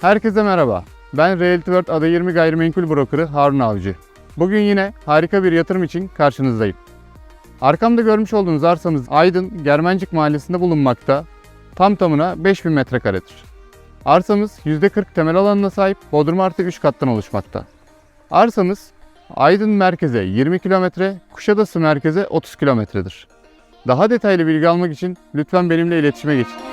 Herkese merhaba. Ben Realty World Ada 20 Gayrimenkul Brokerı Harun Avcı. Bugün yine harika bir yatırım için karşınızdayım. Arkamda görmüş olduğunuz arsamız Aydın Germencik Mahallesi'nde bulunmakta. Tam tamına 5000 metrekaredir. Arsamız %40 temel alanına sahip Bodrum artı 3 kattan oluşmakta. Arsamız Aydın merkeze 20 kilometre, Kuşadası merkeze 30 kilometredir. Daha detaylı bilgi almak için lütfen benimle iletişime geçin.